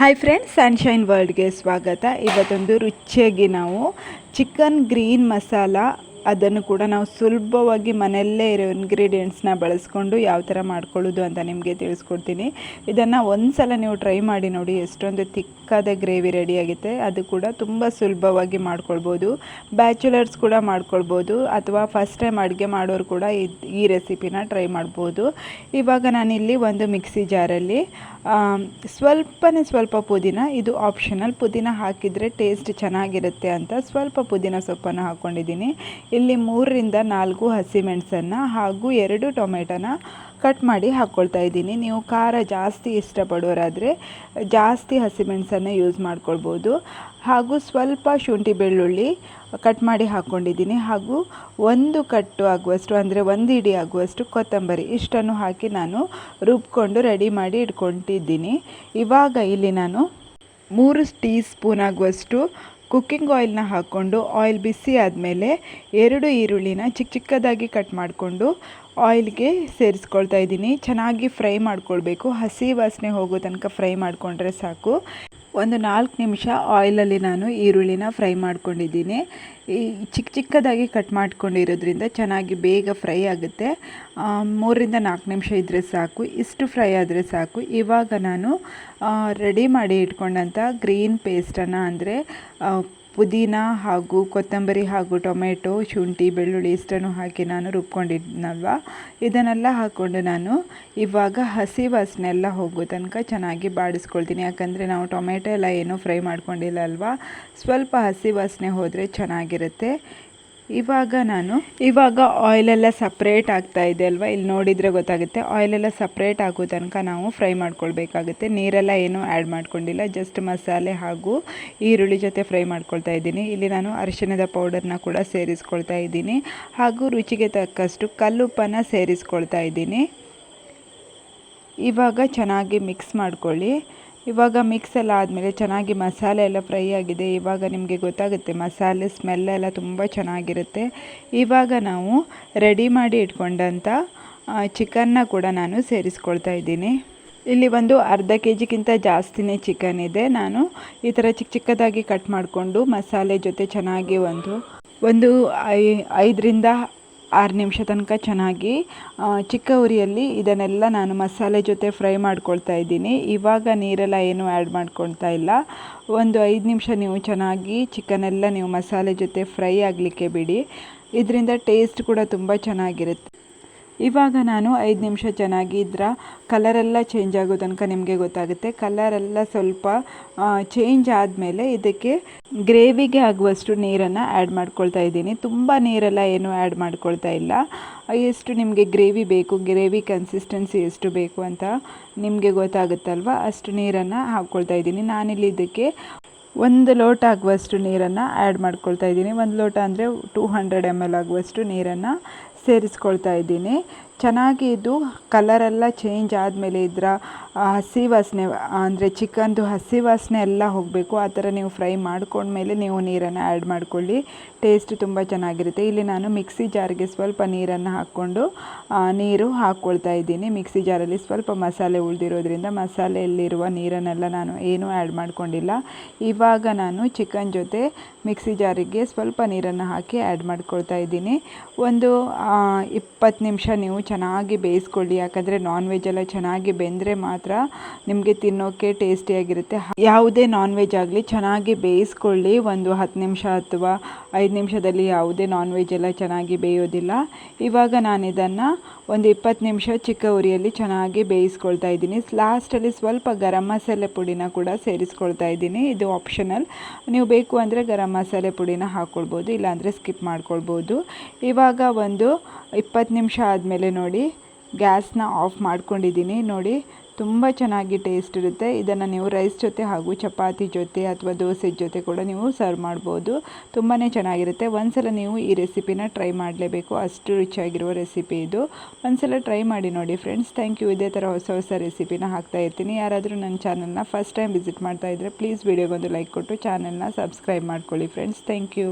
Hi friends sunshine ವರ್ಲ್ಡ್ಗೆ ಸ್ವಾಗತ. ಇವತ್ತೊಂದು ರುಚಿಯಾಗಿ ನಾವು ಚಿಕನ್ ಗ್ರೀನ್ ಮಸಾಲ ಅದನ್ನು ಕೂಡ ನಾವು ಸುಲಭವಾಗಿ ಮನೆಯಲ್ಲೇ ಇರೋ ಇಂಗ್ರೀಡಿಯೆಂಟ್ಸ್ನ ಬಳಸ್ಕೊಂಡು ಯಾವ ಥರ ಮಾಡ್ಕೊಳ್ಳೋದು ಅಂತ ನಿಮಗೆ ತಿಳಿಸ್ಕೊಡ್ತೀನಿ. ಇದನ್ನು ಒಂದು ಸಲ ನೀವು ಟ್ರೈ ಮಾಡಿ ನೋಡಿ, ಎಷ್ಟೊಂದು ತಿಕ್ಕಾದ ಗ್ರೇವಿ ರೆಡಿಯಾಗುತ್ತೆ ಅದು ಕೂಡ ತುಂಬ ಸುಲಭವಾಗಿ ಮಾಡ್ಕೊಳ್ಬೋದು. ಬ್ಯಾಚುಲರ್ಸ್ ಕೂಡ ಮಾಡ್ಕೊಳ್ಬೋದು. ಅಥವಾ ಫಸ್ಟ್ ಟೈಮ್ ಅಡುಗೆ ಮಾಡೋರು ಕೂಡ ಈ ರೆಸಿಪಿನ ಟ್ರೈ ಮಾಡ್ಬೋದು. ಇವಾಗ ನಾನಿಲ್ಲಿ ಒಂದು ಮಿಕ್ಸಿ ಜಾರಲ್ಲಿ ಸ್ವಲ್ಪನೇ ಸ್ವಲ್ಪ ಪುದೀನ, ಇದು ಆಪ್ಷನಲ್ ಪುದೀನ ಹಾಕಿದರೆ ಟೇಸ್ಟ್ ಚೆನ್ನಾಗಿರುತ್ತೆ ಅಂತ ಸ್ವಲ್ಪ ಪುದೀನ ಸೊಪ್ಪನ್ನು ಹಾಕ್ಕೊಂಡಿದ್ದೀನಿ ಇಲ್ಲಿ ಮೂರರಿಂದ ನಾಲ್ಕು ಹಸಿಮೆಣಸನ್ನು ಹಾಗೂ ಎರಡು ಟೊಮೆಟೊನ ಕಟ್ ಮಾಡಿ ಹಾಕ್ಕೊಳ್ತಾ ಇದ್ದೀನಿ. ನೀವು ಖಾರ ಜಾಸ್ತಿ ಇಷ್ಟಪಡೋರಾದರೆ ಜಾಸ್ತಿ ಹಸಿಮೆಣಸನ್ನು ಯೂಸ್ ಮಾಡ್ಕೊಳ್ಬೋದು. ಹಾಗೂ ಸ್ವಲ್ಪ ಶುಂಠಿ ಬೆಳ್ಳುಳ್ಳಿ ಕಟ್ ಮಾಡಿ ಹಾಕ್ಕೊಂಡಿದ್ದೀನಿ ಹಾಗೂ ಒಂದು ಕಟ್ಟು ಆಗುವಷ್ಟು, ಅಂದರೆ ಒಂದು ಇಡಿ ಆಗುವಷ್ಟು ಕೊತ್ತಂಬರಿ ಇಷ್ಟನ್ನು ಹಾಕಿ ನಾನು ರುಬ್ಕೊಂಡು ರೆಡಿ ಮಾಡಿ ಇಟ್ಕೊಂಡಿದ್ದೀನಿ ಇವಾಗ ಇಲ್ಲಿ ನಾನು ಮೂರು ಟೀ ಸ್ಪೂನ್ ಆಗುವಷ್ಟು ಕುಕ್ಕಿಂಗ್ ಆಯಿಲ್ನ ಹಾಕ್ಕೊಂಡು ಆಯಿಲ್ ಬಿಸಿ ಆದಮೇಲೆ ಎರಡು ಈರುಳ್ಳಿನ ಚಿಕ್ಕ ಚಿಕ್ಕದಾಗಿ ಕಟ್ ಮಾಡಿಕೊಂಡು ಆಯಿಲ್ಗೆ ಸೇರಿಸ್ಕೊಳ್ತಾ ಇದ್ದೀನಿ. ಚೆನ್ನಾಗಿ ಫ್ರೈ ಮಾಡ್ಕೊಳ್ಬೇಕು. ಹಸಿ ವಾಸನೆ ಹೋಗೋ ತನಕ ಫ್ರೈ ಮಾಡಿಕೊಂಡ್ರೆ ಸಾಕು. ಒಂದು ನಾಲ್ಕು ನಿಮಿಷ ಆಯಿಲಲ್ಲಿ ನಾನು ಈರುಳ್ಳಿನ ಫ್ರೈ ಮಾಡ್ಕೊಂಡಿದ್ದೀನಿ. ಈ ಚಿಕ್ಕ ಚಿಕ್ಕದಾಗಿ ಕಟ್ ಮಾಡ್ಕೊಂಡಿರೋದ್ರಿಂದ ಚೆನ್ನಾಗಿ ಬೇಗ ಫ್ರೈ ಆಗುತ್ತೆ. ಮೂರರಿಂದ ನಾಲ್ಕು ನಿಮಿಷ ಇದ್ದರೆ ಸಾಕು. ಇಷ್ಟು ಫ್ರೈ ಆದರೆ ಸಾಕು. ಇವಾಗ ನಾನು ರೆಡಿ ಮಾಡಿ ಇಟ್ಕೊಂಡಂಥ ಗ್ರೀನ್ ಪೇಸ್ಟನ್ನು ಅಂದರೆ ಪುದೀನ ಹಾಗೂ ಕೊತ್ತಂಬರಿ ಹಾಗೂ ಟೊಮೆಟೊ, ಶುಂಠಿ, ಬೆಳ್ಳುಳ್ಳಿ ಇಷ್ಟನ್ನು ಹಾಕಿ ನಾನು ರುಬ್ಕೊಂಡಿದ್ನಲ್ವ? ಇದನ್ನೆಲ್ಲ ಹಾಕ್ಕೊಂಡು ನಾನು ಇವಾಗ ಹಸಿ ವಾಸನೆ ಎಲ್ಲ ಹೋಗೋ ತನಕ ಚೆನ್ನಾಗಿ ಬಾಡಿಸ್ಕೊಳ್ತೀನಿ. ಯಾಕಂದರೆ ನಾವು ಟೊಮೆಟೊ ಎಲ್ಲ ಏನೂ ಫ್ರೈ ಮಾಡ್ಕೊಂಡಿಲ್ಲ ಅಲ್ವಾ? ಸ್ವಲ್ಪ ಹಸಿ ವಾಸನೆ ಹೋದರೆ ಚೆನ್ನಾಗಿರುತ್ತೆ. ಇವಾಗ ನಾನು, ಇವಾಗ ಆಯಿಲೆಲ್ಲ ಸಪ್ರೇಟ್ ಆಗ್ತಾ ಇದೆ ಅಲ್ವಾ? ಇಲ್ಲಿ ನೋಡಿದರೆ ಗೊತ್ತಾಗುತ್ತೆ. ಆಯಿಲೆಲ್ಲ ಸಪ್ರೇಟ್ ಆಗೋ ತನಕ ನಾವು ಫ್ರೈ ಮಾಡ್ಕೊಳ್ಬೇಕಾಗುತ್ತೆ. ನೀರೆಲ್ಲ ಏನೂ ಆ್ಯಡ್ ಮಾಡ್ಕೊಂಡಿಲ್ಲ. ಜಸ್ಟ್ ಮಸಾಲೆ ಹಾಗೂ ಈರುಳ್ಳಿ ಜೊತೆ ಫ್ರೈ ಮಾಡ್ಕೊಳ್ತಾ ಇದ್ದೀನಿ. ಇಲ್ಲಿ ನಾನು ಅರಿಶಿಣದ ಪೌಡರ್ನ ಕೂಡ ಸೇರಿಸ್ಕೊಳ್ತಾ ಇದ್ದೀನಿ. ಹಾಗೂ ರುಚಿಗೆ ತಕ್ಕಷ್ಟು ಕಲ್ಲುಪ್ಪನ ಸೇರಿಸ್ಕೊಳ್ತಾ ಇದ್ದೀನಿ. ಇವಾಗ ಚೆನ್ನಾಗಿ ಮಿಕ್ಸ್ ಮಾಡ್ಕೊಳ್ಳಿ. ಇವಾಗ ಮಿಕ್ಸ್ ಎಲ್ಲ ಆದಮೇಲೆ ಚೆನ್ನಾಗಿ ಮಸಾಲೆ ಎಲ್ಲ ಫ್ರೈ ಆಗಿದೆ. ಇವಾಗ ನಿಮಗೆ ಗೊತ್ತಾಗುತ್ತೆ, ಮಸಾಲೆ ಸ್ಮೆಲ್ ಎಲ್ಲ ತುಂಬ ಚೆನ್ನಾಗಿರುತ್ತೆ. ಇವಾಗ ನಾವು ರೆಡಿ ಮಾಡಿ ಇಟ್ಕೊಂಡಂಥ ಚಿಕನ್ನ ಕೂಡ ನಾನು ಸೇರಿಸ್ಕೊಳ್ತಾ ಇದ್ದೀನಿ. ಇಲ್ಲಿ ಒಂದು ಅರ್ಧ ಕೆ ಜಿಗಿಂತ ಜಾಸ್ತಿನೇ ಚಿಕನ್ ಇದೆ. ನಾನು ಈ ಥರ ಚಿಕ್ಕ ಚಿಕ್ಕದಾಗಿ ಕಟ್ ಮಾಡಿಕೊಂಡು ಮಸಾಲೆ ಜೊತೆ ಚೆನ್ನಾಗಿ ಒಂದು ಒಂದು ಐ, ಐದರಿಂದ ಆರು ನಿಮಿಷ ತನಕ ಚೆನ್ನಾಗಿ ಚಿಕ್ಕ ಉರಿಯಲ್ಲಿ ಇದನ್ನೆಲ್ಲ ನಾನು ಮಸಾಲೆ ಜೊತೆ ಫ್ರೈ ಮಾಡ್ಕೊಳ್ತಾ ಇದ್ದೀನಿ. ಇವಾಗ ನೀರೆಲ್ಲ ಏನು ಆ್ಯಡ್ ಮಾಡ್ಕೊಳ್ತಾ ಇಲ್ಲ. ಒಂದು ಐದು ನಿಮಿಷ ನೀವು ಚೆನ್ನಾಗಿ ಚಿಕನೆಲ್ಲ ನೀವು ಮಸಾಲೆ ಜೊತೆ ಫ್ರೈ ಆಗಲಿಕ್ಕೆ ಬಿಡಿ. ಇದರಿಂದ ಟೇಸ್ಟ್ ಕೂಡ ತುಂಬ ಚೆನ್ನಾಗಿರುತ್ತೆ. ಇವಾಗ ನಾನು ಐದು ನಿಮಿಷ ಚೆನ್ನಾಗಿ ಇದರ ಕಲರೆಲ್ಲ ಚೇಂಜ್ ಆಗೋ ತನಕ ನಿಮಗೆ ಗೊತ್ತಾಗುತ್ತೆ. ಕಲರೆಲ್ಲ ಸ್ವಲ್ಪ ಚೇಂಜ್ ಆದಮೇಲೆ ಇದಕ್ಕೆ ಗ್ರೇವಿಗೆ ಆಗುವಷ್ಟು ನೀರನ್ನು ಆ್ಯಡ್ ಮಾಡ್ಕೊಳ್ತಾ ಇದ್ದೀನಿ. ತುಂಬ ನೀರೆಲ್ಲ ಏನೂ ಆ್ಯಡ್ ಮಾಡ್ಕೊಳ್ತಾ ಇಲ್ಲ. ಎಷ್ಟು ನಿಮಗೆ ಗ್ರೇವಿ ಬೇಕು, ಗ್ರೇವಿ ಕನ್ಸಿಸ್ಟೆನ್ಸಿ ಎಷ್ಟು ಬೇಕು ಅಂತ ನಿಮಗೆ ಗೊತ್ತಾಗುತ್ತಲ್ವ? ಅಷ್ಟು ನೀರನ್ನು ಹಾಕ್ಕೊಳ್ತಾ ಇದ್ದೀನಿ. ನಾನಿಲ್ಲಿ ಇದಕ್ಕೆ ಒಂದು ಲೋಟ ಆಗುವಷ್ಟು ನೀರನ್ನು ಆ್ಯಡ್ ಮಾಡ್ಕೊಳ್ತಾ ಇದ್ದೀನಿ. ಒಂದು ಲೋಟ ಅಂದರೆ ಟೂ ಹಂಡ್ರೆಡ್ ಎಂ ಎಲ್ ಆಗುವಷ್ಟು ನೀರನ್ನು ಸೇರಿಸ್ಕೊಳ್ತಾ ಇದ್ದೀನಿ. ಚೆನ್ನಾಗಿ ಇದು ಕಲರೆಲ್ಲ ಚೇಂಜ್ ಆದಮೇಲೆ ಇದರ ಹಸಿ ವಾಸನೆ, ಅಂದರೆ ಚಿಕನ್ದು ಹಸಿ ವಾಸನೆ ಎಲ್ಲ ಹೋಗಬೇಕು. ಆ ಥರ ನೀವು ಫ್ರೈ ಮಾಡ್ಕೊಂಡ್ಮೇಲೆ ನೀವು ನೀರನ್ನು ಆ್ಯಡ್ ಮಾಡಿಕೊಳ್ಳಿ. ಟೇಸ್ಟ್ ತುಂಬ ಚೆನ್ನಾಗಿರುತ್ತೆ. ಇಲ್ಲಿ ನಾನು ಮಿಕ್ಸಿ ಜಾರಿಗೆ ಸ್ವಲ್ಪ ನೀರನ್ನು ಹಾಕ್ಕೊಂಡು ನೀರು ಹಾಕ್ಕೊಳ್ತಾ ಇದ್ದೀನಿ. ಮಿಕ್ಸಿ ಜಾರಲ್ಲಿ ಸ್ವಲ್ಪ ಮಸಾಲೆ ಉಳಿದಿರೋದ್ರಿಂದ ಮಸಾಲೆಯಲ್ಲಿರುವ ನೀರನ್ನೆಲ್ಲ ನಾನು ಏನೂ ಆ್ಯಡ್ ಮಾಡ್ಕೊಂಡಿಲ್ಲ. ಇವಾಗ ನಾನು ಚಿಕನ್ ಜೊತೆ ಮಿಕ್ಸಿ ಜಾರಿಗೆ ಸ್ವಲ್ಪ ನೀರನ್ನು ಹಾಕಿ ಆ್ಯಡ್ ಮಾಡ್ಕೊಳ್ತಾ ಇದ್ದೀನಿ. ಒಂದು ಇಪ್ಪತ್ತು ನಿಮಿಷ ನೀವು ಚೆನ್ನಾಗಿ ಬೇಯಿಸ್ಕೊಳ್ಳಿ, ಯಾಕಂದರೆ ನಾನ್ ವೆಜ್ ಎಲ್ಲ ಚೆನ್ನಾಗಿ ಬೆಂದರೆ ಮಾತ್ರ ನಿಮಗೆ ತಿನ್ನೋಕ್ಕೆ ಟೇಸ್ಟಿಯಾಗಿರುತ್ತೆ. ಯಾವುದೇ ನಾನ್ ವೆಜ್ ಆಗಲಿ ಚೆನ್ನಾಗಿ ಬೇಯಿಸ್ಕೊಳ್ಳಿ, ಒಂದು ಹತ್ತು ನಿಮಿಷ ಅಥವಾ ಐದು ನಿಮಿಷದಲ್ಲಿ ಯಾವುದೇ ನಾನ್ ವೆಜ್ ಎಲ್ಲ ಚೆನ್ನಾಗಿ ಬೇಯೋದಿಲ್ಲ. ಇವಾಗ ನಾನು ಇದನ್ನು ಒಂದು ಇಪ್ಪತ್ತು ನಿಮಿಷ ಚಿಕ್ಕ ಉರಿಯಲ್ಲಿ ಚೆನ್ನಾಗಿ ಬೇಯಿಸ್ಕೊಳ್ತಾ ಇದ್ದೀನಿ. ಲಾಸ್ಟಲ್ಲಿ ಸ್ವಲ್ಪ ಗರಂ ಮಸಾಲೆ ಪುಡಿನ ಕೂಡ ಸೇರಿಸ್ಕೊಳ್ತಾ ಇದ್ದೀನಿ. ಇದು ಆಪ್ಷನಲ್ ನೀವು ಬೇಕು ಅಂದರೆ ಗರಂ ಮಸಾಲೆ ಪುಡಿನ ಹಾಕ್ಕೊಳ್ಬೋದು ಇಲ್ಲಾಂದರೆ ಸ್ಕಿಪ್ ಮಾಡ್ಕೊಳ್ಬೋದು. ಇವಾಗ ಒಂದು ಇಪ್ಪತ್ತು ನಿಮಿಷ ಆದಮೇಲೆ ನೋಡಿ ಗ್ಯಾಸ್ನ ಆಫ್ ಮಾಡ್ಕೊಂಡಿದ್ದೀನಿ. ನೋಡಿ, ತುಂಬ ಚೆನ್ನಾಗಿ ಟೇಸ್ಟ್ ಇರುತ್ತೆ. ಇದನ್ನು ನೀವು ರೈಸ್ ಜೊತೆ ಹಾಗೂ ಚಪಾತಿ ಜೊತೆ ಅಥವಾ ದೋಸೆ ಜೊತೆ ಕೂಡ ನೀವು ಸರ್ವ್ ಮಾಡ್ಬೋದು. ತುಂಬಾ ಚೆನ್ನಾಗಿರುತ್ತೆ. ಒಂದ್ಸಲ ನೀವು ಈ ರೆಸಿಪಿನ ಟ್ರೈ ಮಾಡಲೇಬೇಕು. ಅಷ್ಟು ರುಚಿಯಾಗಿರುವ ರೆಸಿಪಿ ಇದು. ಒಂದ್ಸಲ ಟ್ರೈ ಮಾಡಿ ನೋಡಿ ಫ್ರೆಂಡ್ಸ್ ಥ್ಯಾಂಕ್ ಯು ಇದೇ ಥರ ಹೊಸ ಹೊಸ ರೆಸಿಪಿನ ಹಾಕ್ತಾ ಇರ್ತೀನಿ. ಯಾರಾದರೂ ನನ್ನ ಚಾನಲ್ನ ಫಸ್ಟ್ ಟೈಮ್ ವಿಸಿಟ್ ಮಾಡ್ತಾ ಇದ್ದರೆ ಪ್ಲೀಸ್ ವಿಡಿಯೋಗೊಂದು ಲೈಕ್ ಕೊಟ್ಟು ಚಾನಲ್ನ ಸಬ್ಸ್ಕ್ರೈಬ್ ಮಾಡ್ಕೊಳ್ಳಿ ಫ್ರೆಂಡ್ಸ್ ಥ್ಯಾಂಕ್ ಯು